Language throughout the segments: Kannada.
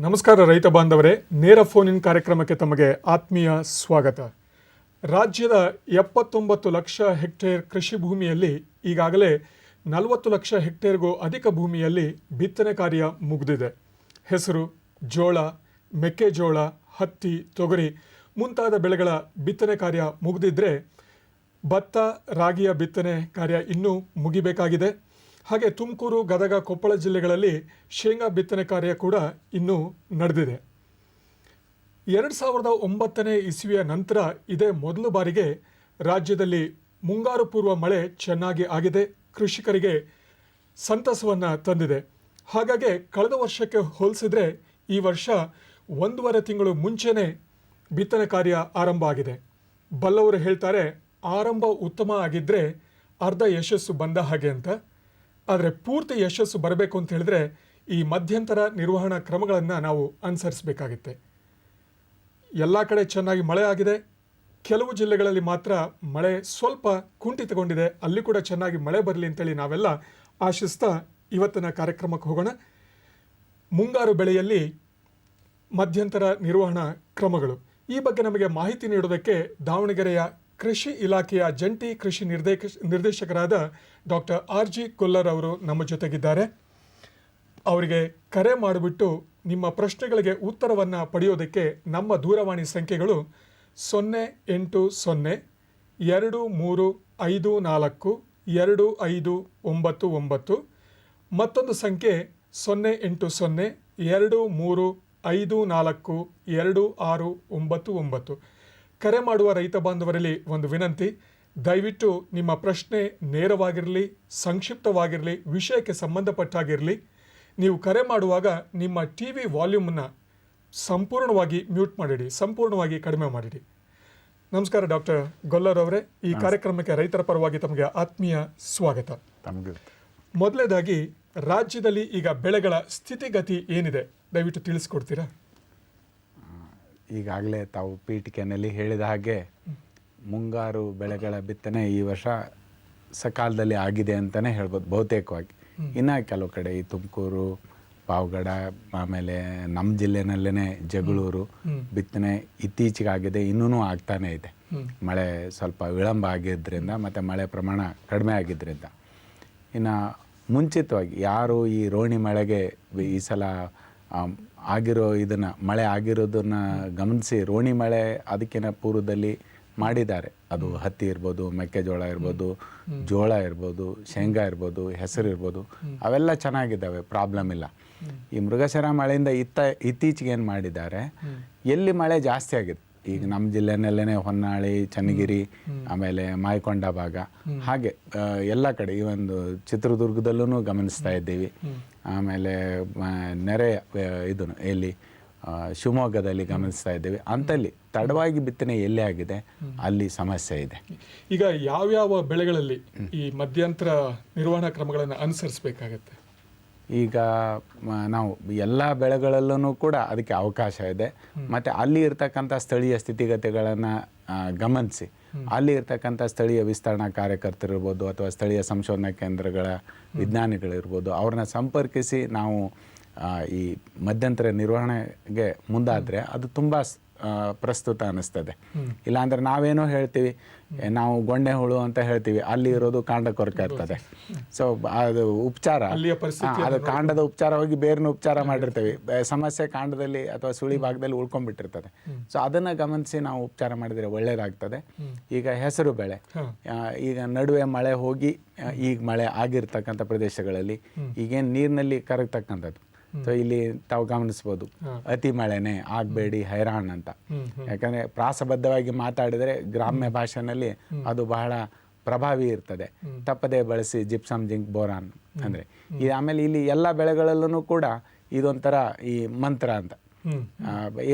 ನಮಸ್ಕಾರ ರೈತ ಬಾಂಧವರೇ, ನೇರ ಫೋನ್ ಕಾರ್ಯಕ್ರಮಕ್ಕೆ ತಮಗೆ ಆತ್ಮೀಯ ಸ್ವಾಗತ. ರಾಜ್ಯದ ಎಪ್ಪತ್ತೊಂಬತ್ತು ಲಕ್ಷ ಹೆಕ್ಟೇರ್ ಕೃಷಿ ಭೂಮಿಯಲ್ಲಿ ಈಗಾಗಲೇ ನಲವತ್ತು ಲಕ್ಷ ಹೆಕ್ಟೇರ್ಗೂ ಅಧಿಕ ಭೂಮಿಯಲ್ಲಿ ಬಿತ್ತನೆ ಕಾರ್ಯ ಮುಗಿದಿದೆ. ಹೆಸರು, ಜೋಳ, ಮೆಕ್ಕೆಜೋಳ, ಹತ್ತಿ, ತೊಗರಿ ಮುಂತಾದ ಬೆಳೆಗಳ ಬಿತ್ತನೆ ಕಾರ್ಯ ಮುಗಿದಿದ್ರೆ ಭತ್ತ, ರಾಗಿಯ ಬಿತ್ತನೆ ಕಾರ್ಯ ಇನ್ನೂ ಮುಗಿಬೇಕಾಗಿದೆ. ಹಾಗೆ ತುಮಕೂರು, ಗದಗ, ಕೊಪ್ಪಳ ಜಿಲ್ಲೆಗಳಲ್ಲಿ ಶೇಂಗಾ ಬಿತ್ತನೆ ಕಾರ್ಯ ಕೂಡ ಇನ್ನೂ ನಡೆದಿದೆ. ಎರಡು ಸಾವಿರದ ಒಂಬತ್ತನೇ ಇಸುವಿಯ ನಂತರ ಇದೇ ಮೊದಲ ಬಾರಿಗೆ ರಾಜ್ಯದಲ್ಲಿ ಮುಂಗಾರು ಪೂರ್ವ ಮಳೆ ಚೆನ್ನಾಗಿ ಆಗಿದೆ. ಕೃಷಿಕರಿಗೆ ಸಂತಸವನ್ನು ತಂದಿದೆ. ಹಾಗಾಗಿ ಕಳೆದ ವರ್ಷಕ್ಕೆ ಹೋಲಿಸಿದರೆ ಈ ವರ್ಷ ಒಂದೂವರೆ ತಿಂಗಳು ಮುಂಚೆನೇ ಬಿತ್ತನೆ ಕಾರ್ಯ ಆರಂಭ ಆಗಿದೆ. ಬಲ್ಲವರು ಹೇಳ್ತಾರೆ, ಆರಂಭ ಉತ್ತಮ ಆಗಿದ್ದರೆ ಅರ್ಧ ಯಶಸ್ಸು ಬಂದ ಹಾಗೆ ಅಂತ. ಆದರೆ ಪೂರ್ತಿ ಯಶಸ್ಸು ಬರಬೇಕು ಅಂತ ಹೇಳಿದ್ರೆ ಈ ಮಧ್ಯಂತರ ನಿರ್ವಹಣಾ ಕ್ರಮಗಳನ್ನು ನಾವು ಅನುಸರಿಸಬೇಕಾಗುತ್ತೆ. ಎಲ್ಲ ಕಡೆ ಚೆನ್ನಾಗಿ ಮಳೆ ಆಗಿದೆ. ಕೆಲವು ಜಿಲ್ಲೆಗಳಲ್ಲಿ ಮಾತ್ರ ಮಳೆ ಸ್ವಲ್ಪ ಕುಂಠಿತಗೊಂಡಿದೆ. ಅಲ್ಲಿ ಕೂಡ ಚೆನ್ನಾಗಿ ಮಳೆ ಬರಲಿ ಅಂತೇಳಿ ನಾವೆಲ್ಲ ಆಶಿಸ್ತಾ ಇವತ್ತಿನ ಕಾರ್ಯಕ್ರಮಕ್ಕೆ ಹೋಗೋಣ. ಮುಂಗಾರು ಬೆಳೆಯಲ್ಲಿ ಮಧ್ಯಂತರ ನಿರ್ವಹಣಾ ಕ್ರಮಗಳು. ಈ ಬಗ್ಗೆ ನಮಗೆ ಮಾಹಿತಿ ನೀಡೋದಕ್ಕೆ ದಾವಣಗೆರೆಯ ಕೃಷಿ ಇಲಾಖೆಯ ಜಂಟಿ ಕೃಷಿ ನಿರ್ದೇಶ ನಿರ್ದೇಶಕರಾದ ಡಾಕ್ಟರ್ ಆರ್ ಜಿ ಕೊಲ್ಲರ್ ಅವರು ನಮ್ಮ ಜೊತೆಗಿದ್ದಾರೆ. ಅವರಿಗೆ ಕರೆ ಮಾಡಿಬಿಟ್ಟು ನಿಮ್ಮ ಪ್ರಶ್ನೆಗಳಿಗೆ ಉತ್ತರವನ್ನು ಪಡೆಯೋದಕ್ಕೆ ನಮ್ಮ ದೂರವಾಣಿ ಸಂಖ್ಯೆಗಳು ಸೊನ್ನೆ ಎಂಟು ಸೊನ್ನೆ, ಎರಡು ಮೂರು ಐದು ನಾಲ್ಕು, ಎರಡು ಐದು ಒಂಬತ್ತು ಒಂಬತ್ತು, ಮತ್ತೊಂದು ಸಂಖ್ಯೆ ಸೊನ್ನೆ ಎಂಟು ಸೊನ್ನೆ, ಎರಡು ಮೂರು ಐದು ನಾಲ್ಕು, ಎರಡು ಆರು ಒಂಬತ್ತು ಒಂಬತ್ತು. ಕರೆ ಮಾಡುವ ರೈತ ಬಾಂಧವರಲ್ಲಿ ಒಂದು ವಿನಂತಿ ದಯವಿಟ್ಟು ನಿಮ್ಮ ಪ್ರಶ್ನೆ ನೇರವಾಗಿರಲಿ ಸಂಕ್ಷಿಪ್ತವಾಗಿರಲಿ ವಿಷಯಕ್ಕೆ ಸಂಬಂಧಪಟ್ಟಾಗಿರಲಿ ನೀವು ಕರೆ ಮಾಡುವಾಗ ನಿಮ್ಮ ಟಿ ವಿ ವಾಲ್ಯೂಮನ್ನು ಸಂಪೂರ್ಣವಾಗಿ ಮ್ಯೂಟ್ ಮಾಡಿಡಿ ಸಂಪೂರ್ಣವಾಗಿ ಕಡಿಮೆ ಮಾಡಿಡಿ. ನಮಸ್ಕಾರ ಡಾಕ್ಟರ್ ಗೊಲ್ಲರ್ ಅವರೇ. ಈ ಕಾರ್ಯಕ್ರಮಕ್ಕೆ ರೈತರ ಪರವಾಗಿ ತಮಗೆ ಆತ್ಮೀಯ ಸ್ವಾಗತ. ಮೊದಲನೇದಾಗಿ ರಾಜ್ಯದಲ್ಲಿ ಈಗ ಬೆಳೆಗಳ ಸ್ಥಿತಿಗತಿ ಏನಿದೆ? ದಯವಿಟ್ಟು ತಿಳಿಸ್ಕೊಡ್ತೀರಾ? ಈಗಾಗಲೇ ತಾವು ಪೀಠಿಕೆಯಲ್ಲಿ ಹೇಳಿದ ಹಾಗೆ ಮುಂಗಾರು ಬೆಳೆಗಳ ಬಿತ್ತನೆ ಈ ವರ್ಷ ಸಕಾಲದಲ್ಲಿ ಆಗಿದೆ ಅಂತಲೇ ಹೇಳ್ಬೋದು ಬಹುತೇಕವಾಗಿ. ಇನ್ನು ಕೆಲವು ಕಡೆ ಈ ತುಮಕೂರು ಪಾವಗಡ ಆಮೇಲೆ ನಮ್ಮ ಜಿಲ್ಲೆನಲ್ಲೇ ಜಗಳೂರು ಬಿತ್ತನೆ ಇತ್ತೀಚೆಗೆ ಆಗಿದೆ ಇನ್ನೂ ಆಗ್ತಾನೇ ಇದೆ. ಮಳೆ ಸ್ವಲ್ಪ ವಿಳಂಬ ಆಗಿದ್ದರಿಂದ ಮತ್ತು ಮಳೆ ಪ್ರಮಾಣ ಕಡಿಮೆ ಆಗಿದ್ದರಿಂದ. ಇನ್ನು ಮುಂಚಿತವಾಗಿ ಯಾರು ಈ ರೋಣಿ ಮಳೆಗೆ ಈ ಸಲ ಆಗಿರೋ ಇದನ್ನು ಮಳೆ ಆಗಿರೋದನ್ನ ಗಮನಿಸಿ ರೋಣಿ ಮಳೆ ಅದಕ್ಕಿಂತ ಪೂರ್ವದಲ್ಲಿ ಮಾಡಿದ್ದಾರೆ. ಅದು ಹತ್ತಿ ಇರ್ಬೋದು ಮೆಕ್ಕೆಜೋಳ ಇರ್ಬೋದು ಜೋಳ ಇರ್ಬೋದು ಶೇಂಗಾ ಇರ್ಬೋದು ಹೆಸರು ಇರ್ಬೋದು ಅವೆಲ್ಲ ಚೆನ್ನಾಗಿದ್ದಾವೆ ಪ್ರಾಬ್ಲಮ್ ಇಲ್ಲ. ಈ ಮೃಗಶರ ಮಳೆಯಿಂದ ಇತ್ತ ಇತ್ತೀಚೆಗೆ ಏನು ಮಾಡಿದ್ದಾರೆ ಎಲ್ಲಿ ಮಳೆ ಜಾಸ್ತಿ ಆಗಿದೆ? ಈಗ ನಮ್ಮ ಜಿಲ್ಲೆನಲ್ಲೇ ಹೊನ್ನಾಳಿ ಚನ್ನಗಿರಿ ಆಮೇಲೆ ಮಾಯಕೊಂಡ ಭಾಗ. ಹಾಗೆ ಎಲ್ಲ ಕಡೆ ಈ ಒಂದು ಚಿತ್ರದುರ್ಗದಲ್ಲೂ ಗಮನಿಸ್ತಾ ಇದ್ದೀವಿ. ಆಮೇಲೆ ನೆರೆಯ ನೆರೆ ಇದು ಎಲ್ಲಿ? ಶಿವಮೊಗ್ಗದಲ್ಲಿ ಗಮನಿಸ್ತಾ ಇದ್ದೇವೆ. ಅಂತಲ್ಲಿ ತಡವಾಗಿ ಬಿತ್ತನೆ ಎಲ್ಲೇ ಆಗಿದೆ ಅಲ್ಲಿ ಸಮಸ್ಯೆ ಇದೆ. ಈಗ ಯಾವ್ಯಾವ ಬೆಳೆಗಳಲ್ಲಿ ಈ ಮಧ್ಯಂತರ ನಿರ್ವಹಣಾ ಕ್ರಮಗಳನ್ನು ಅನುಸರಿಸಬೇಕಾಗತ್ತೆ? ಈಗ ನಾವು ಎಲ್ಲ ಬೆಳೆಗಳಲ್ಲೂ ಕೂಡ ಅದಕ್ಕೆ ಅವಕಾಶ ಇದೆ. ಮತ್ತು ಅಲ್ಲಿ ಇರ್ತಕ್ಕಂಥ ಸ್ಥಳೀಯ ಸ್ಥಿತಿಗತಿಗಳನ್ನು ಗಮನಿಸಿ. ಅಲ್ಲಿ ಇರ್ತಕ್ಕಂಥ ಸ್ಥಳೀಯ ವಿಸ್ತರಣಾ ಕಾರ್ಯಕರ್ತರಿರ್ಬೋದು ಅಥವಾ ಸ್ಥಳೀಯ ಸಂಶೋಧನಾ ಕೇಂದ್ರಗಳ ವಿಜ್ಞಾನಿಗಳಿರ್ಬೋದು ಅವ್ರನ್ನ ಸಂಪರ್ಕಿಸಿ ನಾವು ಈ ಮಧ್ಯಂತರ ನಿರ್ವಹಣೆಗೆ ಮುಂದಾದರೆ ಅದು ತುಂಬ ಪ್ರಸ್ತುತ ಅನ್ನಿಸ್ತದೆ. ಇಲ್ಲಾಂದ್ರೆ ನಾವೇನೋ ಹೇಳ್ತೀವಿ ನಾವು ಗೊಂಡೆ ಹುಳು ಅಂತ ಹೇಳ್ತೀವಿ ಅಲ್ಲಿ ಇರೋದು ಕಾಂಡ ಕೊರಕ ಇರ್ತದೆ. ಸೊ ಅದು ಉಪಚಾರ ಅದು ಕಾಂಡದ ಉಪಚಾರ ಹೋಗಿ ಬೇರಿನ ಉಪಚಾರ ಮಾಡಿರ್ತೇವೆ. ಸಮಸ್ಯೆ ಕಾಂಡದಲ್ಲಿ ಅಥವಾ ಸುಳಿ ಭಾಗದಲ್ಲಿ ಉಳ್ಕೊಂಡ್ಬಿಟ್ಟಿರ್ತದೆ. ಸೊ ಅದನ್ನ ಗಮನಿಸಿ ನಾವು ಉಪಚಾರ ಮಾಡಿದರೆ ಒಳ್ಳೇದಾಗ್ತದೆ. ಈಗ ಹೆಸರು ಬೆಳೆ. ಈಗ ನಡುವೆ ಮಳೆ ಹೋಗಿ ಈಗ ಮಳೆ ಆಗಿರ್ತಕ್ಕಂಥ ಪ್ರದೇಶಗಳಲ್ಲಿ ಈಗೇನು ನೀರಿನಲ್ಲಿ ಕರಗ್ತಕ್ಕಂಥದ್ದು. ಸೊ ಇಲ್ಲಿ ತಾವು ಗಮನಿಸ್ಬೋದು. ಅತಿ ಮಳೆನೆ ಆಗ್ಬೇಡಿ ಹೈರಾಣ್ ಅಂತ. ಯಾಕಂದ್ರೆ ಪ್ರಾಸಬದ್ಧವಾಗಿ ಮಾತಾಡಿದ್ರೆ ಗ್ರಾಮ್ಯ ಭಾಷೆನಲ್ಲಿ ಅದು ಬಹಳ ಪ್ರಭಾವಿ ಇರ್ತದೆ. ತಪ್ಪದೇ ಬಳಸಿ ಜಿಪ್ಸಮ್ ಜಿಂಕ್ ಬೋರಾನ್ ಅಂದ್ರೆ. ಈ ಆಮೇಲೆ ಇಲ್ಲಿ ಎಲ್ಲ ಬೆಳೆಗಳಲ್ಲೂ ಕೂಡ ಇದೊಂಥರ ಈ ಮಂತ್ರ ಅಂತ.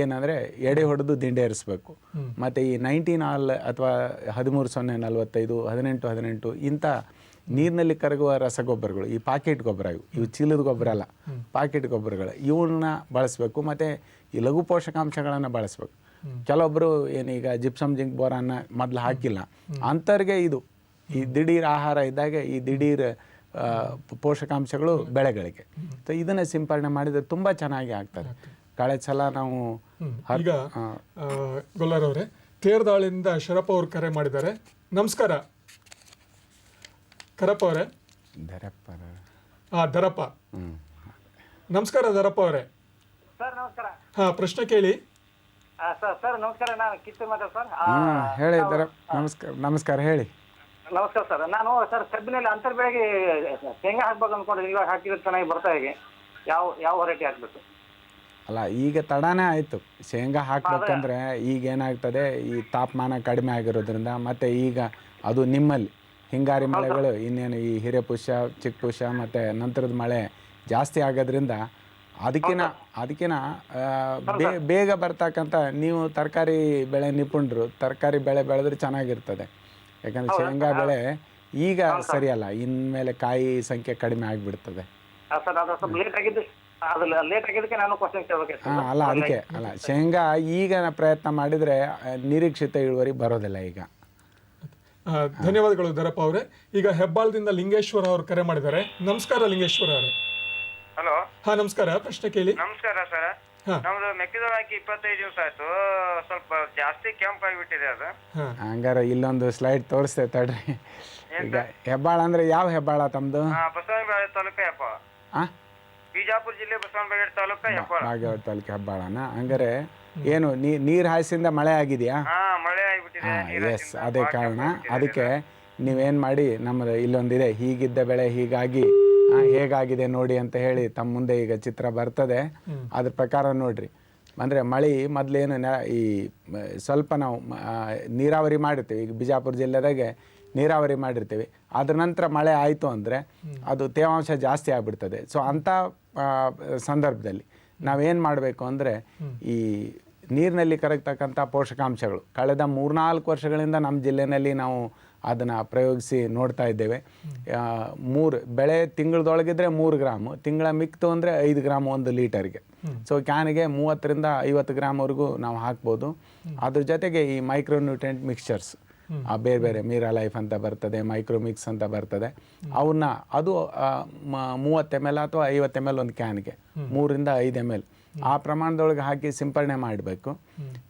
ಏನಂದ್ರೆ ಎಡೆ ಹೊಡೆದು ದಿಂಡೇರಿಸ್ಬೇಕು ಮತ್ತೆ ಈ ನೈನ್ಟೀನ್ ಆಲ್ ಅಥವಾ ಹದಿಮೂರು ಸೊನ್ನೆ ನಲವತ್ತೈದು ಹದಿನೆಂಟು ಹದಿನೆಂಟು ಇಂಥ ನೀರಿನಲ್ಲಿ ಕರಗುವ ರಸಗೊಬ್ಬರಗಳು ಈ ಪಾಕೆಟ್ ಗೊಬ್ಬರ ಇವು. ಇವು ಚೀಲದ ಗೊಬ್ಬರ ಅಲ್ಲ. ಪಾಕೆಟ್ ಗೊಬ್ಬರಗಳು. ಇವನ್ನ ಬಳಸಬೇಕು. ಮತ್ತು ಈ ಲಘು ಪೋಷಕಾಂಶಗಳನ್ನು ಬಳಸಬೇಕು. ಕೆಲವೊಬ್ಬರು ಏನೀಗ ಜಿಪ್ಸಮ್ ಜಿಂಕ್ ಬೋರನ್ನ ಮೊದಲು ಹಾಕಿಲ್ಲ. ಅಂಥವ್ರಿಗೆ ಇದು. ಈ ದಿಢೀರ್ ಆಹಾರ ಇದ್ದಾಗ ಈ ದಿಢೀರ್ ಪೋಷಕಾಂಶಗಳು ಬೆಳೆಗಳಿಗೆ. ಸೊ ಇದನ್ನು ಸಿಂಪರಣೆ ಮಾಡಿದರೆ ತುಂಬ ಚೆನ್ನಾಗಿ ಆಗ್ತದೆ. ಕಳೆದ ಸಲ ನಾವು ಈಗ ಆ, ಆ, ಗೊಲ್ಲರ್ ತೇರ್ದಾಳಿಂದ ಶರಪ್ಪ ಅವರು ಕರೆ ಮಾಡಿದ್ದಾರೆ. ನಮಸ್ಕಾರ. ಕರಪ್ಪ ಅವರೇ? ದರಪ್ಪ ಹಾ ದರಪ್ಪ. ನಮಸ್ಕಾರ ದರಪ್ಪ ಅವರೇ. ಸರ್ ನಮಸ್ಕಾರ. ಹಾ ಪ್ರಶ್ನೆ ಕೇಳಿ. ಆ, ಸರ್ ಸರ್ ನಮಸ್ಕಾರ. ನಾನು ಕಿತ್ತೂರು ಮಾತಾಡ ಸರ್. ಆ, ಹೇಳಿ ದರ ನಮಸ್ಕಾರ ನಮಸ್ಕಾರ ಹೇಳಿ. ನಮಸ್ಕಾರ ಸರ್. ನಾನು ಸರ್ ಕಬ್ಬಿನಲ್ಲಿ ಅಂತರ್ ಬೆಳೆಗೆ ಶೇಂಗಾ ಹಾಕ್ಬೇಕು ಅನ್ಕೊಂಡ್ರೆ ಇವಾಗ ಹಾಕಿದ್ರೆ ಚೆನ್ನಾಗಿ ಬರ್ತಾ ಇದೆ. ಯಾವ ಯಾವ ವೆರೈಟಿ ಹಾಕ್ಬೇಕು? ಅಲ್ಲ ಈಗ ತಡಾನೇ ಆಯಿತು. ಶೇಂಗಾ ಹಾಕ್ಬೇಕಂದ್ರೆ ಈಗ ಏನಾಗ್ತದೆ? ಈ ತಾಪಮಾನ ಕಡಿಮೆ ಆಗಿರೋದ್ರಿಂದ ಮತ್ತೆ ಈಗ ಅದು ನಿಮ್ಮಲ್ಲಿ ಹಿಂಗಾರಿ ಮಳೆಗಳು ಇನ್ನೇನು ಈ ಹಿರೇಪುಷ್ಯ ಚಿಕ್ಕಪುಷ್ಯ ಮತ್ತು ನಂತರದ ಮಳೆ ಜಾಸ್ತಿ ಆಗೋದ್ರಿಂದ ಅದಕ್ಕಿನ ಅದಕ್ಕಿನ ಬೇ- ಬೇಗ ಬರ್ತಕ್ಕಂಥ ನೀವು ತರಕಾರಿ ಬೆಳೆ ನಿಪುಣರು ತರಕಾರಿ ಬೆಳೆ ಬೆಳೆದ್ರೆ ಚೆನ್ನಾಗಿರ್ತದೆ. ಯಾಕಂದ್ರೆ ಶೇಂಗಾ ಬೆಳೆ ಈಗ ಸರಿಯಲ್ಲ ಇನ್ಮೇಲೆ ಕಾಯಿ ಸಂಖ್ಯೆ ಕಡಿಮೆ ಆಗಿಬಿಡ್ತದೆ. ಹಾಂ ಅಲ್ಲ ಅದಕ್ಕೆ ಅಲ್ಲ ಶೇಂಗಾ ಈಗ ಪ್ರಯತ್ನ ಮಾಡಿದರೆ ನಿರೀಕ್ಷಿತ ಇಳುವರಿ ಬರೋದಿಲ್ಲ ಈಗ. ಧನ್ಯವಾದಗಳು ದರಪ್ಪ ಅವರೇ. ಈಗ ಹೆಬ್ಬಾಳದಿಂದ ಲಿಂಗೇಶ್ವರ ಅವರು ಕರೆ ಮಾಡಿದ್ದಾರೆ. ನಮಸ್ಕಾರ ಲಿಂಗೇಶ್ವರ ಅವರೇ. ಹಲೋ. ಹಾ ನಮಸ್ಕಾರ. ಪ್ರಶ್ನೆ ಕೇಳಿ. ನಮಸ್ಕಾರ ಸರ್. ಹಾ. ನಮ್ದು ಮೆಕ್ಕೆಜೋಳ ಹಾಕಿ ಇಪ್ಪತ್ತೈದು ದಿವಸ ಆಯ್ತು. ಸ್ವಲ್ಪ ಜಾಸ್ತಿ ಕೆಂಪ್ ಆಗಿಬಿಟ್ಟಿದೆ ಅದು. ಹಾ. ಹಂಗಾರೆ ಇಲ್ಲೊಂದು ಸ್ಲೈಡ್ ತೋರಿಸ್ತೇವೆ ತಡ್ರಿ. ಈಗ ಹೆಬ್ಬಾಳ ಅಂದ್ರೆ ಯಾವ ಹೆಬ್ಬಾಳ ತಮ್ದು? ಹಾ ಬಸವನಬಾಳೆ ತಾಲೂಕ ಯಪ್ಪ ಹಾಂ ಬಿಜಾಪುರ ಜಿಲ್ಲೆ ಬಸವನಬಾಳೆ ತಾಲೂಕ ಹೆಬ್ಬಾಳ. ತಾಲೂಕು ಹೆಬ್ಬಾಳನ? ಹಂಗಾರೆ ಏನು ನೀರು ಹಾಯಿಸಿಂದ ಮಳೆ ಆಗಿದೆಯಾ? ಹಾ ಮಳೆ ಆಗಿಬಿಟ್ಟಿದೆ ಹಾಂ ಎಸ್ ಅದೇ ಕಾರಣ. ಅದಕ್ಕೆ ನೀವೇನು ಮಾಡಿ ನಮ್ಮ ಇಲ್ಲೊಂದಿದೆ ಹೀಗಿದ್ದ ಬೆಳೆ ಹೀಗಾಗಿ ಆ, ಹೇಗಾಗಿದೆ ನೋಡಿ ಅಂತ ಹೇಳಿ ತಮ್ಮ ಮುಂದೆ ಈಗ ಚಿತ್ರ ಬರ್ತದೆ. ಅದ್ರ ಪ್ರಕಾರ ನೋಡ್ರಿ. ಅಂದರೆ ಮಳೆ ಮೊದಲೇನು ನ ಈ ಮ, ಸ್ವಲ್ಪ ನಾವು ಮ, ಆ, ನೀರಾವರಿ ಮಾಡಿರ್ತೀವಿ. ಈಗ ಬಿಜಾಪುರ ಜಿಲ್ಲೆದಾಗೆ ನೀರಾವರಿ ಮಾಡಿರ್ತೀವಿ. ಅದ್ರ ನಂತರ ಮಳೆ ಆಯಿತು ಅಂದರೆ ಅದು ತೇವಾಂಶ ಜಾಸ್ತಿ ಆಗಿಬಿಡ್ತದೆ. ಸೊ ಅಂಥ ಆ, ಸಂದರ್ಭದಲ್ಲಿ ನಾವೇನು ಮಾಡಬೇಕು ಅಂದರೆ ಈ ನೀರಿನಲ್ಲಿ ಕರಗ್ತಕ್ಕಂಥ ಪೋಷಕಾಂಶಗಳು. ಕಳೆದ ಮೂರ್ನಾಲ್ಕು ವರ್ಷಗಳಿಂದ ನಮ್ಮ ಜಿಲ್ಲೆಯಲ್ಲಿ ನಾವು ಅದನ್ನು ಪ್ರಯೋಗಿಸಿ ನೋಡ್ತಾ ಇದ್ದೇವೆ. ಮೂರು, ಬೆಳೆ ತಿಂಗಳದೊಳಗಿದ್ರೆ ಮೂರು ಗ್ರಾಮು, ತಿಂಗಳ ಮಿಕ್ತು ಅಂದರೆ ಐದು ಗ್ರಾಮ್ ಒಂದು ಲೀಟರ್ಗೆ. ಸೊ ಕ್ಯಾನಿಗೆ ಮೂವತ್ತರಿಂದ ಐವತ್ತು ಗ್ರಾಮ್ವರೆಗೂ ನಾವು ಹಾಕ್ಬೋದು. ಅದ್ರ ಜೊತೆಗೆ ಈ ಮೈಕ್ರೋನ್ಯೂಟ್ರೆಂಟ್ ಮಿಕ್ಸ್ಚರ್ಸ್, ಆ ಬೇರೆ ಬೇರೆ ಮೀರಾ ಲೈಫ್ ಅಂತ ಬರ್ತದೆ, ಮೈಕ್ರೋಮಿಕ್ಸ್ ಅಂತ ಬರ್ತದೆ. ಅವನ್ನ ಅದು ಮೂವತ್ತು ಎಂ ಎಲ್ ಅಥವಾ ಐವತ್ತು ಎಂ ಎಲ್ ಒಂದು ಕ್ಯಾನ್ಗೆ ಮೂರಿಂದ ಐದು ಎಂ ಎಲ್. ಆ ಪ್ರಮಾಣದೊಳಗೆ ಹಾಕಿ ಸಿಂಪರಣೆ ಮಾಡಬೇಕು.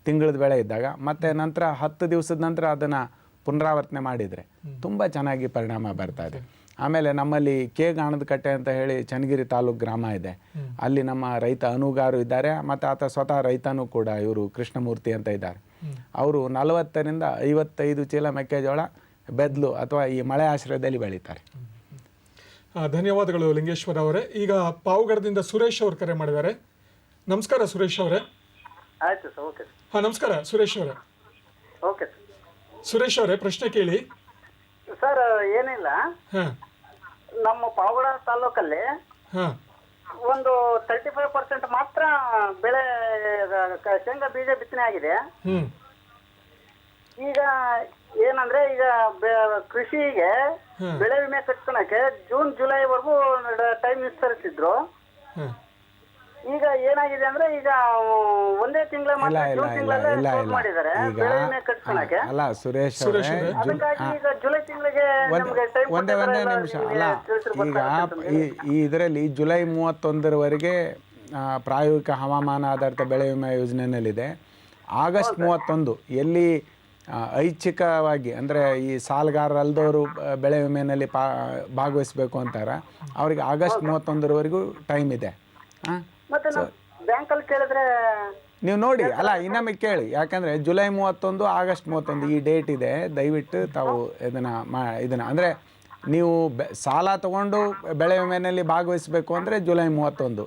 ತಿಂಗಳದ ಬೆಳೆ ಇದ್ದಾಗ ಮತ್ತೆ ನಂತರ ಹತ್ತು ದಿವಸದ ನಂತರ ಅದನ್ನು ಪುನರಾವರ್ತನೆ ಮಾಡಿದರೆ ತುಂಬ ಚೆನ್ನಾಗಿ ಪರಿಣಾಮ ಬರ್ತಾ ಇದೆ. ಆಮೇಲೆ ನಮ್ಮಲ್ಲಿ ಕೆ ಗಾಣದ ಕಟ್ಟೆ ಅಂತ ಹೇಳಿ ಚನ್ನಗಿರಿ ತಾಲೂಕು ಗ್ರಾಮ ಇದೆ. ಅಲ್ಲಿ ನಮ್ಮ ರೈತ ಅನುಗಾರು ಇದ್ದಾರೆ ಮತ್ತು ಆತ ಸ್ವತಃ ರೈತನೂ ಕೂಡ ಇವರು ಕೃಷ್ಣಮೂರ್ತಿ ಅಂತ ಇದ್ದಾರೆ. ಅವರು ನಲವತ್ತರಿಂದ ಐವತ್ತೈದು ಚೀಲ ಮೆಕ್ಕೆಜೋಳ ಬೆದ್ಲು ಅಥವಾ ಈ ಮಳೆ ಆಶ್ರಯದಲ್ಲಿ ಬೆಳೀತಾರೆ. ಧನ್ಯವಾದಗಳು ಲಿಂಗೇಶ್ವರ ಅವರೇ. ಈಗ ಪಾವಗಡದಿಂದ ಸುರೇಶ್ ಅವರು ಕರೆ ಮಾಡಿದ್ದಾರೆ. ನಮಸ್ಕಾರ ಸುರೇಶ್ ಅವರೇ. ಆಯ್ತು ಸರ್ ಓಕೆ ಹಾ ನಮಸ್ಕಾರ ಸುರೇಶ್ ಅವರೇ. ಓಕೆ ಸುರೇಶ್ ಅವರೇ ಪ್ರಶ್ನೆ ಕೇಳಿ. ಸರ್ ಏನಿಲ್ಲ. ಹಾ. ನಮ್ಮ ಪಾವಗಡ ತಾಲೂಕಲ್ಲಿ ಹಾ. ಒಂದು ತರ್ಟಿ ಫೈವ್ ಪರ್ಸೆಂಟ್ ಮಾತ್ರ ಬೆಳೆ ಕ- ಶೇಂಗಾ ಬೀಜ ಬಿತ್ತನೆ ಆಗಿದೆ. ಹ್ಮ್. ಈಗ ಏನಂದ್ರೆ ಈಗ ಬೆ- ಕೃಷಿಗೆ ಹ್ಮ್. ಬೆಳೆ ವಿಮೆ ಕಟ್ಕೊಳಕ್ಕೆ ಜೂನ್ ಜುಲೈವರೆಗೂ ಟೈಮ್ ವಿಸ್ತರಿಸಿದ್ರು. ಹಾ. ಈಗ ಏನಾಗಿದೆ ಅಂದ್ರೆ ಈಗ ಒಂದೇ ತಿಂಗಳ ಇಲ್ಲ ಇಲ್ಲ ಇಲ್ಲ ಇಲ್ಲ ಇಲ್ಲ. ಮಾಡಿದ್ದಾರೆ ಈಗ ಕಟ್ಕೊಳಕ್ಕೆ ಅಲ್ಲ ಸುರೇಶ್ ಸುರೇಶ್ ಅವರೇ ಅವರೇ. ಅದಕ್ಕಾಗಿ ಈಗ ಜುಲೈ ತಿಂಗಳಿಗೆ ಒಂದ್- ನಮಗೆ ಟೈಮ್ ಒಂದೇ ಒಂದೇ ನಿಮಿಷ. ಅಲ್ಲ ಈಗ ಈ ಈ ಇದರಲ್ಲಿ ಜುಲೈ ಮೂವತ್ತೊಂದರವರೆಗೆ ಆ, ಪ್ರಾಯೋಗಿಕ ಹವಾಮಾನ ಆಧಾರಿತ ಬೆಳೆ ವಿಮೆ ಯೋಜನೆಯಲ್ಲಿದೆ. ಆಗಸ್ಟ್ ಮೂವತ್ತೊಂದು ಎಲ್ಲಿ ಆ, ಐಚ್ಛಿಕವಾಗಿ ಅಂದರೆ ಈ ಸಾಲಗಾರರಲ್ದವರು ಬೆಳೆ ವಿಮೆಯಲ್ಲಿ ಪಾ ಭಾಗವಹಿಸಬೇಕು ಅಂತಾರೆ ಅವರಿಗೆ ಆಗಸ್ಟ್ ಮೂವತ್ತೊಂದರವರೆಗೂ ಟೈಮ್ ಇದೆ. ಹಾಂ ಮತ್ತೆ ನಾವು ಕೇಳಿದ್ರೆ ನೋಡಿ ಅಲ್ಲ ಇನ್ನೊಮ್ಮೆ ಕೇಳಿ. ಯಾಕಂದ್ರೆ ಜುಲೈ ಮೂವತ್ತೊಂದು ಆಗಸ್ಟ್ ಮೂವತ್ತೊಂದು ಈ ಡೇಟ್ ಇದೆ. ದಯವಿಟ್ಟು ತಾವು ಇದನ್ನ ಮಾ ಇದನ್ನ ಅಂದರೆ ನೀವು ಬೆ ಸಾಲ ತಗೊಂಡು ಬೆಳೆ ವಿಮೆನಲ್ಲಿ ಭಾಗವಹಿಸಬೇಕು ಅಂದ್ರೆ ಜುಲೈ ಮೂವತ್ತೊಂದು.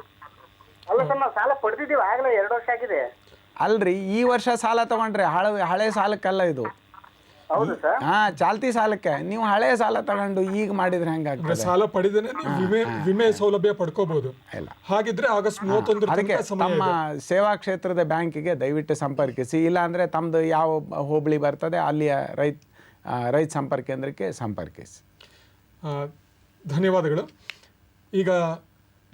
ಅಲ್ಲ ಸರ್ ನಾವು ಸಾಲ ಪಡೆದಿದ್ದೀವಿ. ಆಗಲೇ ಎರಡು ವರ್ಷ ಆಗಿದೆ. ಅಲ್ರಿ ಈ ವರ್ಷ ಸಾಲ ತಗೊಂಡ್ರೆ ಹಳೆ ಹಳೆ ಸಾಲಕ್ಕಲ್ಲ ಇದು. ಹಾಂ ಚಾಲ್ತಿ ಸಾಲಕ್ಕೆ. ನೀವು ಹಳೆ ಸಾಲ ತಗೊಂಡು ಈಗ ಮಾಡಿದ್ರೆ ಹೆಂಗಾಗ್ತದೆ ಸಾಲ ಪಡೆದೇನೆ ನೀವು ವಿಮೆ ವಿಮೆ ಸೌಲಭ್ಯ ಪಡ್ಕೋಬಹುದು ಇಲ್ಲ. ಹಾಗಿದ್ರೆ ಆಗಸ್ಟ್ ಮೂವತ್ತೊಂದು ಅದಕ್ಕೆ ತಮ್ಮ ಸೇವಾ ಕ್ಷೇತ್ರದ ಬ್ಯಾಂಕಿಗೆ ದಯವಿಟ್ಟು ಸಂಪರ್ಕಿಸಿ. ಇಲ್ಲ ಅಂದ್ರೆ ತಮ್ಮದು ಯಾವ ಹೋಬಳಿ ಬರ್ತದೆ ಅಲ್ಲಿಯ ರೈತ ರೈತ ಸಂಪರ್ಕ ಕೇಂದ್ರಕ್ಕೆ ಸಂಪರ್ಕಿಸಿ. ಆ, ಧನ್ಯವಾದಗಳು. ಈಗ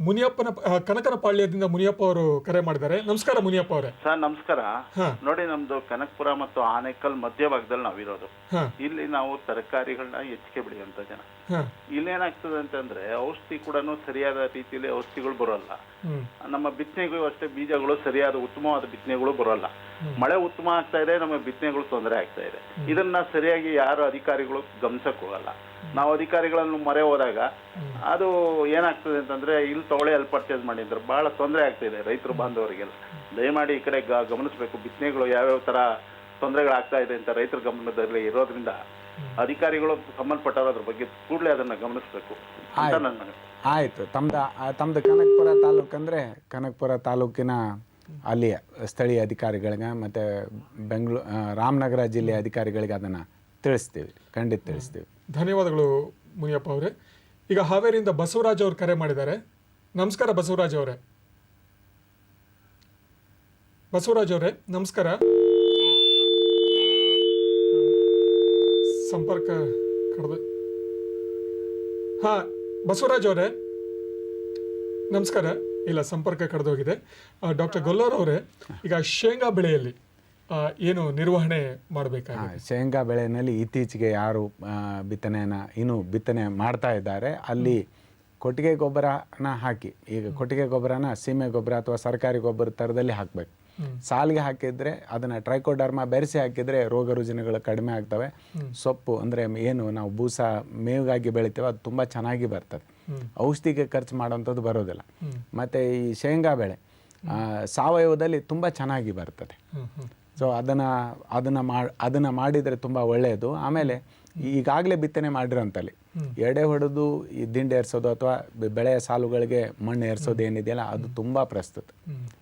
ಮುನಿಯಪ್ಪನ ಕನಕನಪಾಳ್ಯದಿಂದ ಮುನಿಯಪ್ಪ ಅವರು ಕರೆ ಮಾಡಿದ್ದಾರೆ. ನಮಸ್ಕಾರ ಮುನಿಯಪ್ಪ ಅವರೇ. ಸರ್ ನಮಸ್ಕಾರ. ಹಾ. ನೋಡಿ ನಮ್ದು ಕನಕಪುರ ಮತ್ತು ಆನೇಕಲ್ ಮಧ್ಯಭಾಗದಲ್ಲಿ ನಾವಿರೋದು. ಹಾಂ. ಇಲ್ಲಿ ನಾವು ತರಕಾರಿಗಳನ್ನ ಹೆಚ್ಚಿಗೆ ಬೆಳೆಯುವಂತ ಜನ. ಹಾಂ. ಇಲ್ಲೇನಾಗ್ತದೆ ಅಂತಂದ್ರೆ ಔಷಧಿ ಕೂಡ ಸರಿಯಾದ ರೀತಿಯಲ್ಲಿ ಔಷಧಿಗಳು ಬರೋಲ್ಲ. ನಮ್ಮ ಬಿತ್ತನೆಗೂ ಅಷ್ಟೇ ಬೀಜಗಳು ಸರಿಯಾದ ಉತ್ತಮವಾದ ಬಿತ್ತನೆಗಳು ಬರೋಲ್ಲ. ಮಳೆ ಉತ್ತಮ ಆಗ್ತಾ ಇದೆ ನಮ್ಮ ಬಿತ್ತನೆಗಳು ತೊಂದರೆ ಆಗ್ತಾ ಇದೆ. ಇದನ್ನ ಸರಿಯಾಗಿ ಯಾರು ಅಧಿಕಾರಿಗಳು ಗಮನಿಸಕ್ ಹೋಗಲ್ಲ. ನಾವು ಅಧಿಕಾರಿಗಳನ್ನು ಮೊರೆ ಹೋದಾಗ ಅದು ಏನಾಗ್ತದೆ ಅಂತಂದ್ರೆ ಇಲ್ಲಿ ತಗೊಳ್ಳಿ ಅಲ್ಲಿ ಪರ್ಚೇಸ್ ಮಾಡಿದ್ರು. ಅಂದ್ರೆ ಬಹಳ ತೊಂದರೆ ಆಗ್ತಾ ಇದೆ ರೈತರು ಬಾಂಧವರಿಗೆಲ್ಲ. ದಯಮಾಡಿ ಈ ಕಡೆ ಗಮನಿಸಬೇಕು ಗಮನಿಸ್ಬೇಕು. ಬಿತ್ತನೆಗಳು ಯಾವ್ಯಾವ ತರ ತೊಂದರೆಗಳಾಗ್ತಾ ಇದೆ ಅಂತ ರೈತರ ಗಮನದಲ್ಲಿ ಇರೋದ್ರಿಂದ ಅಧಿಕಾರಿಗಳು ಸಂಬಂಧಪಟ್ಟವರು ಅದ್ರ ಬಗ್ಗೆ ಕೂಡಲೇ ಅದನ್ನ ಗಮನಿಸಬೇಕು ಅಂತ ಆಯಿತು. ತಮ್ದು ಆ, ತಮ್ದು ಕನಕಪುರ ತಾಲೂಕು ಅಂದ್ರೆ ಕನಕಪುರ ತಾಲೂಕಿನ ಅಲ್ಲಿಯ ಸ್ಥಳೀಯ ಅಧಿಕಾರಿಗಳಿಗೆ ಮತ್ತೆ ಬೆಂಗಳೂರು ರಾಮನಗರ ಜಿಲ್ಲೆಯ ಅಧಿಕಾರಿಗಳಿಗೆ ಅದನ್ನು ತಿಳಿಸ್ತೀವಿ. ಖಂಡಿತ ತಿಳಿಸ್ತೀವಿ. ಧನ್ಯವಾದಗಳು ಮುನಿಯಪ್ಪ ಅವರೇ. ಈಗ ಹಾವೇರಿಯಿಂದ ಬಸವರಾಜ್ ಅವರು ಕರೆ ಮಾಡಿದ್ದಾರೆ. ನಮಸ್ಕಾರ ಬಸವರಾಜ್ ಅವರೇ. ಬಸವರಾಜ್ ಅವರೇ, ನಮಸ್ಕಾರ. ಸಂಪರ್ಕ ಕಡ್ದು ಹಾ, ಬಸವರಾಜ್ ಅವರೇ. ನಮಸ್ಕಾರ. ಇಲ್ಲ, ಸಂಪರ್ಕ ಕಡ್ದೋಗಿದೆ. ಡಾಕ್ಟರ್ ಗೊಲ್ಲೋರ್ ಅವರೇ. ಈಗ ಶೇಂಗಾ ಬೆಳೆಯಲ್ಲಿ ಏನು ನಿರ್ವಹಣೆ ಮಾಡಬೇಕಾಗಿದೆ? ಶೇಂಗಾ ಬೆಳೆಯಲ್ಲಿ ಇತ್ತೀಚೆಗೆ ಯಾರು ಬಿತ್ತನೆಯನ್ನು ಇನ್ನೂ ಬಿತ್ತನೆ ಮಾಡ್ತಾ ಇದ್ದಾರೆ. ಅಲ್ಲಿ ಕೊಟ್ಟಿಗೆ ಗೊಬ್ಬರನ ಹಾಕಿ ಈಗ ಕೊಟ್ಟಿಗೆ ಗೊಬ್ಬರನ ಸೀಮೆ ಗೊಬ್ಬರ ಅಥವಾ ಸರ್ಕಾರಿ ಗೊಬ್ಬರ ಥರದಲ್ಲಿ ಹಾಕಬೇಕು. ಸಾಲಿಗೆ ಹಾಕಿದ್ರೆ ಅದನ್ನು ಟ್ರೈಕೋಡರ್ಮ ಬೆರೆಸಿ ಹಾಕಿದರೆ ರೋಗ ರುಜಿನಗಳು ಕಡಿಮೆ ಆಗ್ತವೆ. ಸೊಪ್ಪು ಅಂದರೆ ಏನು ನಾವು ಬೂಸ ಮೇವಿಗಾಗಿ ಬೆಳಿತೇವೆ ಅದು ತುಂಬ ಚೆನ್ನಾಗಿ ಬರ್ತದೆ. ಔಷಧಿಗೆ ಖರ್ಚು ಮಾಡುವಂಥದ್ದು ಬರೋದಿಲ್ಲ. ಮತ್ತು ಈ ಶೇಂಗಾ ಬೆಳೆ ಸಾವಯವದಲ್ಲಿ ತುಂಬ ಚೆನ್ನಾಗಿ ಬರ್ತದೆ. ಸೊ ಅದನ್ನು ಅದನ್ನು ಮಾ ಅದನ್ನು ಮಾಡಿದರೆ ತುಂಬ ಒಳ್ಳೆಯದು. ಆಮೇಲೆ ಈಗಾಗಲೇ ಬಿತ್ತನೆ ಮಾಡಿರೋಂಥಲ್ಲಿ ಎಡೆ ಹೊಡೆದು ಈ ದಿಂಡು ಏರ್ಸೋದು ಅಥವಾ ಬೆಳೆಯ ಸಾಲುಗಳಿಗೆ ಮಣ್ಣು ಏರ್ಸೋದು ಏನಿದೆಯಲ್ಲ ಅದು ತುಂಬ ಪ್ರಸ್ತುತ.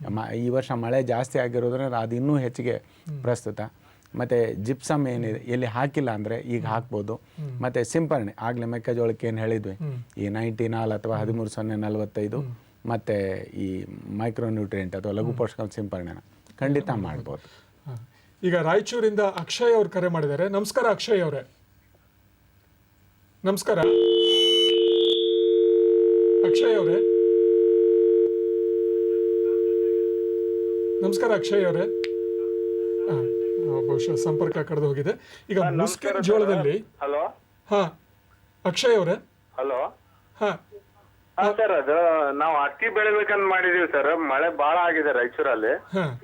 ಮ- ಈ ವರ್ಷ ಮಳೆ ಜಾಸ್ತಿ ಆಗಿರೋದ್ರಿಂದ ಅದು ಇನ್ನೂ ಹೆಚ್ಚಿಗೆ ಪ್ರಸ್ತುತ. ಮತ್ತು ಜಿಪ್ಸಮ್ ಏನಿದೆ ಎಲ್ಲಿ ಹಾಕಿಲ್ಲ ಅಂದರೆ ಈಗ ಹಾಕ್ಬೋದು. ಮತ್ತು ಸಿಂಪರಣೆ ಆಗಲೇ ಮೆಕ್ಕೆಜೋಳಕ್ಕೆ ಏನು ಹೇಳಿದ್ವಿ? ಈ ನೈಂಟಿ ನಾಲ್ ಅಥವಾ ಹದಿಮೂರು ಸೊನ್ನೆ ನಲವತ್ತೈದು. ಮತ್ತು ಈ ಮೈಕ್ರೋನ್ಯೂಟ್ರಿಯೆಂಟ್ ಅಥವಾ ಲಘು ಪೋಷಕಾಂಶ ಸಿಂಪರಣೆನ ಖಂಡಿತ ಮಾಡ್ಬೋದು. ಈಗ ರಾಯಚೂರಿಂದ ಅಕ್ಷಯ್ ಅವರು ಕರೆ ಮಾಡಿದ್ದಾರೆ. ನಮಸ್ಕಾರ ಅಕ್ಷಯ್ ಅವರೇ. ನಮಸ್ಕಾರ. ಅಕ್ಷಯ್ ಅವರೇ. ನಮಸ್ಕಾರ ಅಕ್ಷಯ್ ಅವರೇ. ಬಹುಶಃ ಸಂಪರ್ಕ ಕಡಿದು ಹೋಗಿದೆ. ಈಗ ಮುಸ್ಕಿನ್ ಜೋಳದಲ್ಲಿ ಹಲೋ. ಹಾ ಅಕ್ಷಯ್ ಅವರೇ. ಹಲೋ. ಹಾ. ಸರ್ ಅದು ನಾವು ಹತ್ತಿ ಬೆಳಿಬೇಕಂತ ಮಾಡಿದೀವಿ ಸರ್. ಮಳೆ ಬಾಳ ಆಗಿದೆ ರಾಯಚೂರಲ್ಲಿ. ಹಾ.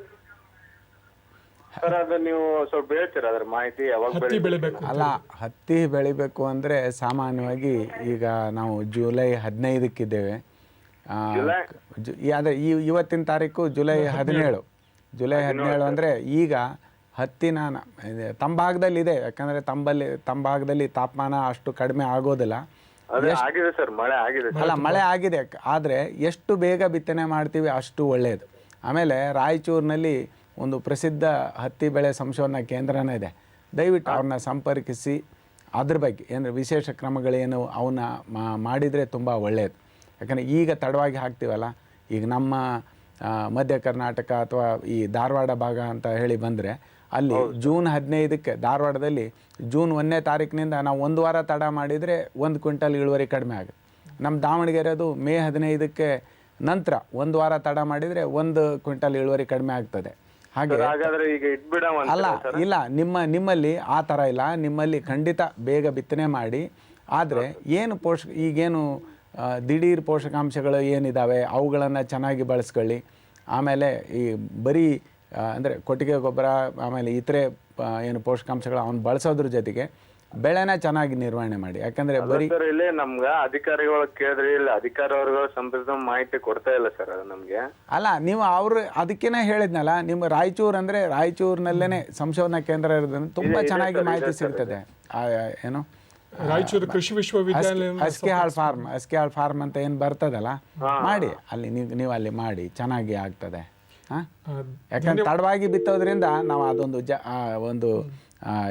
ಸರ್ ಅದು ನೀವು ಸ್ವಲ್ಪ ಹೇಳ್ತೀರಾ? ಅದ್ರ ಮಾಹಿತಿ ಯಾವಾಗ ಹತ್ತಿ ಬೆಳಿಬೇಕು? ಅಲ್ಲ ಹತ್ತಿ ಬೆಳಿಬೇಕು ಅಂದ್ರೆ ಸಾಮಾನ್ಯವಾಗಿ ಈಗ ನಾವು ಜುಲೈ ಹದಿನೈದಕ್ಕಿದ್ದೇವೆ. ಆ, ಜು- ಈ- ಅದೇ ಈ ಇವತ್ತಿನ ತಾರೀಕು ಜುಲೈ ಹದಿನೇಳು. ಜುಲೈ ಹದಿನೇಳು ಅಂದ್ರೆ ಈಗ ಹತ್ತಿನ ನ- ಇದೆ, ತಮ್ಮ ಭಾಗದಲ್ಲಿ ಇದೆ ಯಾಕಂದರೆ ತಂಬಲ್ಲಿ ತಂಬಾಗದಲ್ಲಿ ಭಾಗದಲ್ಲಿ ತಾಪಮಾನ ಅಷ್ಟು ಕಡಿಮೆ ಆಗೋದಿಲ್ಲ. ಅದೇ ಆಗಿದೆ ಸರ್ ಮಳೆ ಆಗಿದೆ ಅಲ್ಲ ಮಳೆ ಆಗಿದೆ. ಆದ್ರೆ ಎಷ್ಟು ಬೇಗ ಬಿತ್ತನೆ ಮಾಡ್ತೀವಿ ಅಷ್ಟು ಒಳ್ಳೆಯದು ಆಮೇಲೆ ರಾಯಚೂರಿನಲ್ಲಿ ಒಂದು ಪ್ರಸಿದ್ಧ ಹತ್ತಿ ಬೆಳೆ ಸಂಶೋಧನಾ ಕೇಂದ್ರನೇ ಇದೆ. ದಯವಿಟ್ಟು ಅವ್ರನ್ನ ಸಂಪರ್ಕಿಸಿ. ಅದ್ರ ಬಗ್ಗೆ ಏನು ವಿಶೇಷ ಕ್ರಮಗಳೇನು ಅವನ್ನ ಮಾಡಿದರೆ ತುಂಬ ಒಳ್ಳೆಯದು ಯಾಕಂದರೆ ಈಗ ತಡವಾಗಿ ಹಾಕ್ತೀವಲ್ಲ ಈಗ ನಮ್ಮ ಮಧ್ಯ ಕರ್ನಾಟಕ ಅಥವಾ ಈ ಧಾರವಾಡ ಭಾಗ ಅಂತ ಹೇಳಿ ಬಂದರೆ ಅಲ್ಲಿ ಜೂನ್ ಹದಿನೈದಕ್ಕೆ ಧಾರವಾಡದಲ್ಲಿ ಜೂನ್ ಒಂದನೇ ತಾರೀಕಿನಿಂದ ನಾವು ಒಂದು ವಾರ ತಡ ಮಾಡಿದರೆ ಒಂದು ಕ್ವಿಂಟಲ್ ಇಳುವರಿ ಕಡಿಮೆ ಆಗುತ್ತೆ. ನಮ್ಮ ದಾವಣಗೆರೆದು ಮೇ ಹದಿನೈದಕ್ಕೆ ನಂತರ ಒಂದು ವಾರ ತಡ ಮಾಡಿದರೆ ಒಂದು ಕ್ವಿಂಟಲ್ ಇಳುವರಿ ಕಡಿಮೆ ಆಗ್ತದೆ. ಹಾಗೆ. ಹಾಗಾದ್ರೆ ಈಗ ಇಟ್ಬಿಡವ ಅಲ್ಲ ಇಲ್ಲ ನಿಮ್ಮ ನಿಮ್ಮಲ್ಲಿ ಆ ಥರ ಇಲ್ಲ. ನಿಮ್ಮಲ್ಲಿ ಖಂಡಿತ ಬೇಗ ಬಿತ್ತನೆ ಮಾಡಿ. ಆದರೆ ಏನು ಪೋಷಕ ಈಗೇನು ದಿಢೀರ್ ಪೋಷಕಾಂಶಗಳು ಏನಿದ್ದಾವೆ ಅವುಗಳನ್ನು ಚೆನ್ನಾಗಿ ಬಳಸ್ಕೊಳ್ಳಿ. ಆಮೇಲೆ ಈ ಬರೀ ಅಂದರೆ ಕೊಟ್ಟಿಗೆ ಗೊಬ್ಬರ ಆಮೇಲೆ ಇತರೆ ಏನು ಪೋಷಕಾಂಶಗಳು ಅವನು ಬಳಸೋದ್ರ ಜೊತೆಗೆ ಬೆಳೆನ ಚೆನ್ನಾಗಿ ನಿರ್ವಹಣೆ ಮಾಡಿ. ಯಾಕಂದ್ರೆ ಬರೀ ಸರ್ ಇಲ್ಲಿ ನಮ್ಗ ಅಧಿಕಾರಿಗಳು ಕೇಳಿದ್ರಿ ಇಲ್ಲ ಅಧಿಕಾರಿಗಳು ಸಂಬಂಧಿಸಿದ ಮಾಹಿತಿ ಕೊಡ್ತಾ ಇಲ್ಲ ಸರ್ ಅದು ನಮ್ಗೆ. ಅಲ್ಲ ನೀವು ಅವ್ರು ಅದಕ್ಕೇನೆ ಹೇಳಿದ್ನಲ್ಲ ನಿಮ್ಮ ರಾಯಚೂರ್ ಅಂದ್ರೆ ರಾಯಚೂರ್ನಲ್ಲೇನೆ ಸಂಶೋಧನಾ ಕೇಂದ್ರ ಇರೋದ್ರಿಂದ ತುಂಬಾ ಚೆನ್ನಾಗಿ ಮಾಹಿತಿ ಸಿಗ್ತದೆ. ಆ, ಏನು? ರಾಯಚೂರು ಕೃಷಿ ವಿಶ್ವವಿದ್ಯಾಲಯ ಅಸ್ಕೆ ಹಾಳ್ ಫಾರ್ಮ್ ಅಸ್ಕೆ ಹಾಳ್ ಫಾರ್ಮ್ ಅಂತ ಏನ್ ಬರ್ತದಲ್ಲ ಮಾಡಿ. ಅಲ್ಲಿ ನೀವು ನೀವು ಅಲ್ಲಿ ಮಾಡಿ ಚೆನ್ನಾಗಿ ಆಗ್ತದೆ. ಹ? ಯಾಕಂದ್ರೆ ತಡವಾಗಿ ಬಿತ್ತೋದ್ರಿಂದ ನಾವು ಅದೊಂದು ಜ ಆ, ಒಂದು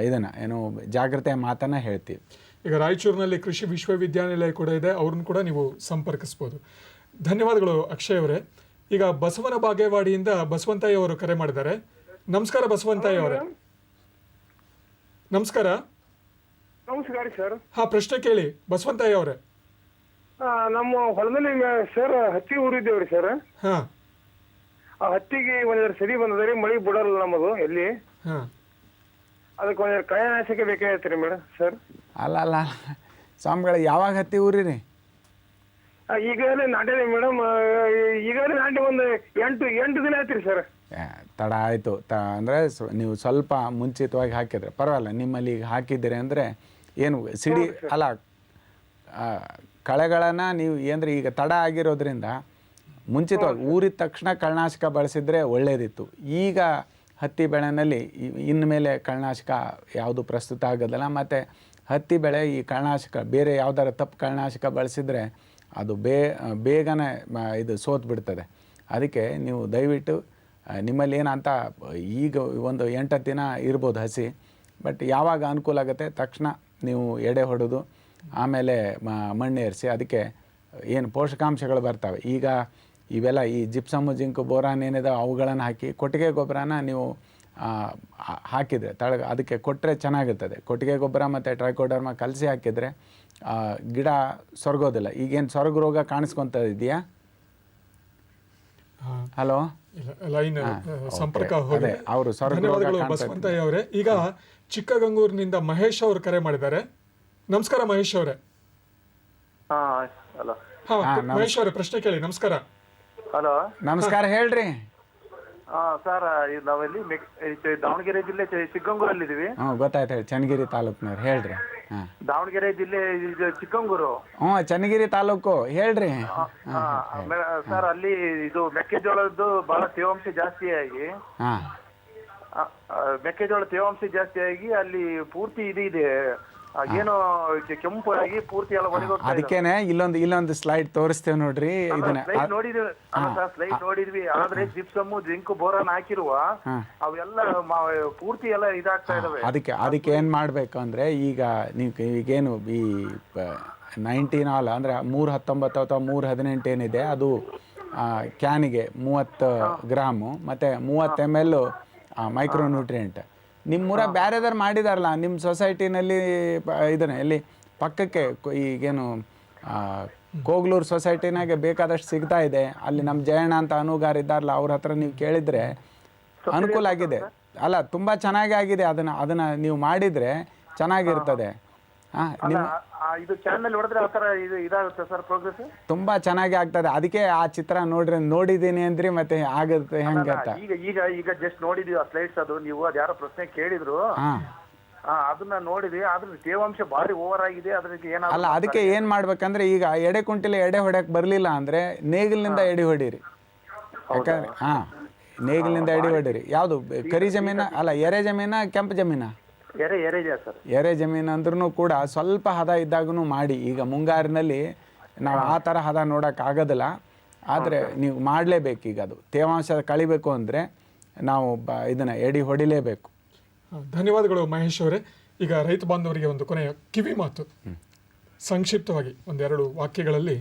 ಇದನ್ನ ಏನು ಜಾಗ್ರತೆ ಮಾತನ್ನ ಹೇಳ್ತೀವಿ. ಈಗ ರಾಯಚೂರಿನಲ್ಲಿ ಕೃಷಿ ವಿಶ್ವವಿದ್ಯಾನಿಲಯ ಕೂಡ ಇದೆ ಅವ್ರನ್ನ ಕೂಡ ನೀವು ಸಂಪರ್ಕಿಸ್ಬೋದು. ಧನ್ಯವಾದಗಳು ಅಕ್ಷಯ್ ಅವರೇ. ಈಗ ಬಸವನ ಬಾಗೇವಾಡಿಯಿಂದ ಬಸವಂತಯ್ಯ ಅವರು ಕರೆ ಮಾಡಿದ್ದಾರೆ. ನಮಸ್ಕಾರ ಬಸವಂತಯ್ಯ ಅವರೇ. ನಮಸ್ಕಾರ. ನಮಸ್ಕಾರ ಸರ್. ಹಾ ಪ್ರಶ್ನೆ ಕೇಳಿ ಬಸವಂತಯ್ಯ ಅವರೇ. ನಮ್ಮ ಹೊಲದಲ್ಲಿ ಸರ್ ಹತ್ತಿ ಊರಿದ್ದೇವ್ರಿ ಸರ್. ಹಾ. ಆ ಹತ್ತಿಗೆ ಒಂದೆರಡು ಸರಿ ಬಂದದ್ರಿ ಮಳಿ ಬಿಡಲ್ಲ ನಮ್ಮದು ಎಲ್ಲಿ. ಹಾ. ಅದಕ್ಕೆ ಒಂದು ಕಳೆನಾಶಕ ಬೇಕಾಗೈತ್ರಿ ಮೇಡಮ್ ಸರ್? ಅಲ್ಲ ಅಲ್ಲ ಸ್ವಾಮಿಗಳು ಯಾವಾಗ ಹತ್ತಿ ಊರಿರಿ? ಆ, ಈಗಾಗಲೇ ನಾಟಿದೆ ಮೇಡಮ್ ಈಗಾಗಲೇ ನಾಟಿ ಒಂದು ಎಂಟು ಎಂಟು ದಿನ ಆಯ್ತ್ರಿ ಸರ್. ಏ, ತಡ ಆಯಿತು. ತ ಅಂದರೆ ನೀವು ಸ್ವಲ್ಪ ಮುಂಚಿತವಾಗಿ ಹಾಕಿದ್ರೆ ಪರವಾಗಿಲ್ಲ. ನಿಮ್ಮಲ್ಲಿ ಈಗ ಹಾಕಿದ್ದೀರಿ ಅಂದರೆ ಏನು ಸಿಡಿ ಅಲ್ಲ ಕಳೆಗಳನ್ನು ನೀವು ಏನಂದ್ರೆ ಈಗ ತಡ ಆಗಿರೋದ್ರಿಂದ ಮುಂಚಿತವಾಗಿ ಊರಿದ ತಕ್ಷಣ ಕಳನಾಶಕ ಬಳಸಿದ್ರೆ ಒಳ್ಳೆಯದಿತ್ತು ಈಗ ಹತ್ತಿ ಬೆಳೆನಲ್ಲಿ ಇನ್ನು ಮೇಲೆ ಕಳ್ನಾಶಕ ಯಾವುದು ಪ್ರಸ್ತುತ ಆಗೋದಿಲ್ಲ. ಮತ್ತು ಹತ್ತಿ ಬೆಳೆ ಈ ಕಳ್ನಾಶಕ ಬೇರೆ ಯಾವ್ದಾರ ತಪ್ಪು ಕಳ್ನಾಶಕ ಬಳಸಿದರೆ ಅದು ಬೇ, ಬೇಗನೆ ಇದು ಸೋತು ಬಿಡ್ತದೆ. ಅದಕ್ಕೆ ನೀವು ದಯವಿಟ್ಟು ನಿಮ್ಮಲ್ಲಿ ಏನಂತ, ಈಗ ಒಂದು ಎಂಟು ದಿನ ಇರ್ಬೋದು ಹಸಿ, ಬಟ್ ಯಾವಾಗ ಅನುಕೂಲ ಆಗುತ್ತೆ ತಕ್ಷಣ ನೀವು ಎಡೆ ಹೊಡೆದು, ಆಮೇಲೆ ಮಣ್ಣೇರಿಸಿ ಅದಕ್ಕೆ ಏನು ಪೋಷಕಾಂಶಗಳು ಬರ್ತವೆ. ಈಗ ಇವೆಲ್ಲ ಈ ಜಿಪ್ಸಾಮು ಜಿಂಕ್ ಬೋರಾನ್ ಏನಿದೆ ಅವುಗಳನ್ನು ಹಾಕಿ ಕೊಟ್ಟಿಗೆ ಗೊಬ್ಬರನ ನೀವು ಹಾಕಿದರೆ ತಳಗ ಅದಕ್ಕೆ ಕೊಟ್ಟರೆ ಚೆನ್ನಾಗಿರ್ತದೆ. ಕೊಟ್ಟಿಗೆ ಗೊಬ್ಬರ ಮತ್ತು ಟ್ರೈಕೋಡರ್ಮ ಕಲಸಿ ಹಾಕಿದರೆ ಆ, ಗಿಡ ಸೊರಗೋದಿಲ್ಲ. ಈಗೇನು ಸೊರಗು ರೋಗ ಕಾಣಿಸ್ಕೊತ ಇದೆಯಾ ಹಲೋ? ಲೈನ್ ಸಂಪರ್ಕ. ಹೋಗಿದೆ. ಅವರು ಅವ್ರು ಧನ್ಯವಾದಗಳು ಬಸವಂತಯ್ಯ ಈಗ ಚಿಕ್ಕಗಂಗೂರಿನಿಂದ ಮಹೇಶ್ ಅವರು ಕರೆ ಮಾಡಿದ್ದಾರೆ. ನಮಸ್ಕಾರ ಮಹೇಶ್ ಅವರೇ. ಹಲೋ. ಹಾ, ಮಹೇಶ್ ಅವರೇ ಪ್ರಶ್ನೆ ಕೇಳಿ ನಮಸ್ಕಾರ. ಹಲೋ ನಮಸ್ಕಾರ ಹೇಳ್ರಿ. ಹಾ ಸರ್ ನಾವೆಲ್ಲಿ ದಾವಣಗೆರೆ ಜಿಲ್ಲೆ ಚಿಕ್ಕಂಗೂರಲ್ಲಿದ್ದೀವಿ. ಹ್ಞೂ ಗೊತ್ತಾಯ್ತು ಹೇಳಿ ಚನ್ನಗಿರಿ ತಾಲೂಕ್ನವ್ರು ಹೇಳ್ರಿ. ಹಾಂ. ದಾವಣಗೆರೆ ಜಿಲ್ಲೆ ಇದು ಚಿಕ್ಕಂಗೂರು. ಹ್ಞೂ ಚನ್ನಗಿರಿ ತಾಲೂಕು ಹೇಳ್ರಿ. ಸರ್ ಅಲ್ಲಿ ಇದು ಮೆಕ್ಕೆಜೋಳದ್ದು ಬಹಳ ತೇವಾಂಶ ಜಾಸ್ತಿ ಆಗಿ. ಹಾಂ. ಆ, ಆ, ಮೆಕ್ಕೆಜೋಳ ತೇವಾಂಶ ಜಾಸ್ತಿ ಆಗಿ ಅಲ್ಲಿ ಪೂರ್ತಿ ಇದು ಇದೆ. ಏನೋ ಕೆಂಪಾಗಿ ಪೂರ್ತಿ ಎಲ್ಲ ಒಣಗೋಗ್ತಾ ಇದೆ. ಅದಕ್ಕೇನೆ ಇಲ್ಲೊಂದು ಇಲ್ಲೊಂದು ಸ್ಲೈಡ್ ತೋರಿಸ್ತೇವೆ ನೋಡ್ರಿ ಇದನ್ನ. ಸ್ಲೈಡ್ ನೋಡಿದ್ವಿ ಅಲ್ಲ ಸರ್ ಸ್ಲೈಡ್ ನೋಡಿದ್ವಿ ಆದ್ರೆ ಜಿಪ್ಸಮ್ ಜಿಂಕ್ ಬೋರನ್ ಹಾಕಿರುವ. ಅವೆಲ್ಲ ಮ- ಪೂರ್ತಿ ಎಲ್ಲ ಇದಾಗ್ತಾ ಇದಾವೆ. ಅದಕ್ಕೆ ಅದಕ್ಕೆ ಏನು ಮಾಡಬೇಕು ಅಂದರೆ ಈಗ ನೀವು ಈಗೇನು ಈ ನೈನ್ಟೀನ್ ಆಲ್ ಅಂದರೆ ಮೂರ್ ಹತ್ತೊಂಬತ್ತು ಅಥವಾ ಮೂರು ಹದಿನೆಂಟು ಏನಿದೆ ಅದು ಕ್ಯಾನಿಗೆ ಮೂವತ್ತು ಗ್ರಾಮು ಮತ್ತೆ ಮೂವತ್ತು ಎಂ ಎಲ್ ಮೈಕ್ರೋ ನ್ಯೂಟ್ರಿಯೆಂಟ್ ನಿಮ್ಮೂರ ಬೇರೆದಾರು ಮಾಡಿದಾರಲ್ಲ ನಿಮ್ಮ ಸೊಸೈಟಿನಲ್ಲಿ ಇದನ್ನೇ ಇಲ್ಲಿ ಪಕ್ಕಕ್ಕೆ ಈಗೇನು ಕೋಗ್ಲೂರು ಸೊಸೈಟಿನಾಗೆ ಬೇಕಾದಷ್ಟು ಸಿಗ್ತಾ ಇದೆ. ಅಲ್ಲಿ ನಮ್ಮ ಜಯಣ್ಣ ಅಂತ ಅನುಗಾರ ಇದ್ದಾರಲ್ಲ ಅವ್ರ ಹತ್ರ ನೀವು ಕೇಳಿದರೆ ಅನುಕೂಲ ಆಗಿದೆ. ಅಲ್ಲ ತುಂಬ ಚೆನ್ನಾಗಿ ಆಗಿದೆ ಅದನ್ನು ಅದನ್ನು ನೀವು ಮಾಡಿದರೆ ಚೆನ್ನಾಗಿರ್ತದೆ. ಇದು ಚಾನಲ್ ಹೊಡೆದ್ರೆ ಆ ತರ ಇದು ಇದಾಗುತ್ತೆ ಸರ್ ಪ್ರೋಗ್ರೆಸ್ ತುಂಬಾ ಚೆನ್ನಾಗಿ ಆಗ್ತದೆ. ಅದಕ್ಕೆ ಆ ಚಿತ್ರ ನೋಡ್ರಿ ನೋಡಿದೀನಿ ಅಂದ್ರಿ ಮತ್ತೆ ಆಗುತ್ತೆ ಹೆಂಗೆ ಅಂತ ಈಗ ಈಗ ಈಗ ಜಸ್ಟ್ ನೋಡಿದೀವಿ ಆ ಸ್ಲೈಡ್ಸ್ ಅದು. ನೀವು ಅದು ಯಾರೋ ಪ್ರಶ್ನೆ ಕೇಳಿದ್ರು. ಹಾಂ. ಆ, ಅದನ್ನ ನೋಡಿದ್ವಿ. ಆದ್ರೆ ತೇವಾಂಶ ಭಾರಿ ಓವರ್ ಆಗಿದೆ. ಅದಕ್ಕೆ ಏನಾದ್ರು ಅಲ್ಲ ಅದಕ್ಕೆ ಏನ್ ಮಾಡ್ಬೇಕಂದ್ರೆ ಈಗ ಎಡೆ ಕುಂಟಿಲ್ಲ ಎಡೆ ಹೊಡ್ಯಕ್ಕೆ ಬರ್ಲಿಲ್ಲ ಅಂದ್ರೆ ನೇಗಿಲಿನಿಂದ ಎಡಿ ಹೊಡೀರಿ. ಯಾಕಂದ್ರೆ ಹಾ ನೇಗಿಲಿನಿಂದ ಎಡಿ ಹೊಡೀರಿ. ಯಾವ್ದು ಕರಿ ಜಮೀನ? ಅಲ್ಲ ಎರೆ ಜಮೀನ ಕೆಂಪು ಜಮೀನ? ಎರೆ ಜಮೀನು ಅಂದ್ರೂ ಕೂಡ ಸ್ವಲ್ಪ ಹದ ಇದ್ದಾಗೂ ಮಾಡಿ. ಈಗ ಮುಂಗಾರಿನಲ್ಲಿ ನಾವು ಆ ಥರ ಹದ ನೋಡೋಕೆ ಆಗೋದಿಲ್ಲ. ಆದರೆ ನೀವು ಮಾಡಲೇಬೇಕು ಈಗ ಅದು. ತೇವಾಂಶ ಕಳಿಬೇಕು ಅಂದರೆ ನಾವು ಬ ಇದನ್ನು ಎಡಿ ಹೊಡಿಲೇಬೇಕು. ಧನ್ಯವಾದಗಳು ಮಹೇಶ್ ಅವರೇ. ಈಗ ರೈತ ಬಾಂಧವರಿಗೆ ಒಂದು ಕೊನೆಯ ಕಿವಿ ಮಾತು. ಸಂಕ್ಷಿಪ್ತವಾಗಿ ಒಂದೆರಡು ವಾಕ್ಯಗಳಲ್ಲಿ.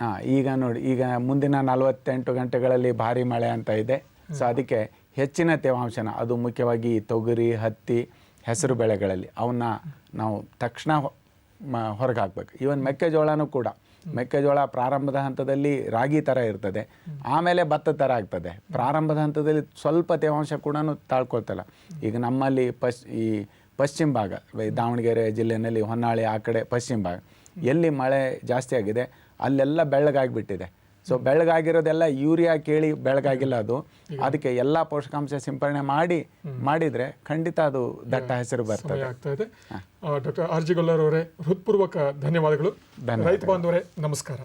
ಹಾಂ ಈಗ ನೋಡಿ ಈಗ ಮುಂದಿನ ನಲವತ್ತೆಂಟು ಗಂಟೆಗಳಲ್ಲಿ ಭಾರಿ ಮಳೆ ಅಂತ ಇದೆ. ಸೊ ಅದಕ್ಕೆ ಹೆಚ್ಚಿನ ತೇವಾಂಶನ ಅದು ಮುಖ್ಯವಾಗಿ ತೊಗರಿ ಹತ್ತಿ ಹೆಸರು ಬೆಳೆಗಳಲ್ಲಿ ಅವನ್ನ ನಾವು ತಕ್ಷಣ ಹೊರಗೆ ಹಾಕ್ಬೇಕು ಈವನ್ ಮೆಕ್ಕೆಜೋಳನೂ ಕೂಡ. ಮೆಕ್ಕೆಜೋಳ ಪ್ರಾರಂಭದ ಹಂತದಲ್ಲಿ ರಾಗಿ ಥರ ಇರ್ತದೆ. ಆಮೇಲೆ ಭತ್ತ ಥರ ಆಗ್ತದೆ. ಪ್ರಾರಂಭದ ಹಂತದಲ್ಲಿ ಸ್ವಲ್ಪ ತೇವಾಂಶ ಕೂಡ ತಾಳ್ಕೊಳ್ತಲ್ಲ. ಈಗ ನಮ್ಮಲ್ಲಿ ಪಶ್ ಈ ಪಶ್ಚಿಮ ಭಾಗ ದಾವಣಗೆರೆ ಜಿಲ್ಲೆಯಲ್ಲಿ ಹೊನ್ನಾಳಿ ಆ ಕಡೆ ಪಶ್ಚಿಮ ಭಾಗ. ಎಲ್ಲಿ ಮಳೆ ಜಾಸ್ತಿ ಆಗಿದೆ, ಅಲ್ಲೆಲ್ಲ ಬೆಳ್ಳಗಾಗಿಬಿಟ್ಟಿದೆ. ಸೊ ಬೆಳಗಾಗಿರೋದೆಲ್ಲ ಯೂರಿಯಾ ಕೇಳಿ ಬೆಳಗಾಗಿಲ್ಲ ಅದು. ಅದಕ್ಕೆ ಎಲ್ಲ ಪೋಷಕಾಂಶ ಸಿಂಪರಣೆ ಮಾಡಿ ಮಾಡಿದ್ರೆ ಖಂಡಿತ ಅದು ದಟ್ಟ ಹೆಸರು ಬರ್ತದೆ. ಆಗ್ತಾ ಇದೆ. ಡಾಕ್ಟರ್ ಆರ್ ಜಿ ಗೊಲ್ಲರ್ ಅವರೇ ಹೃತ್ಪೂರ್ವಕ ಧನ್ಯವಾದಗಳು. ರೈತ ಬಾಂಧವರೇ ನಮಸ್ಕಾರ.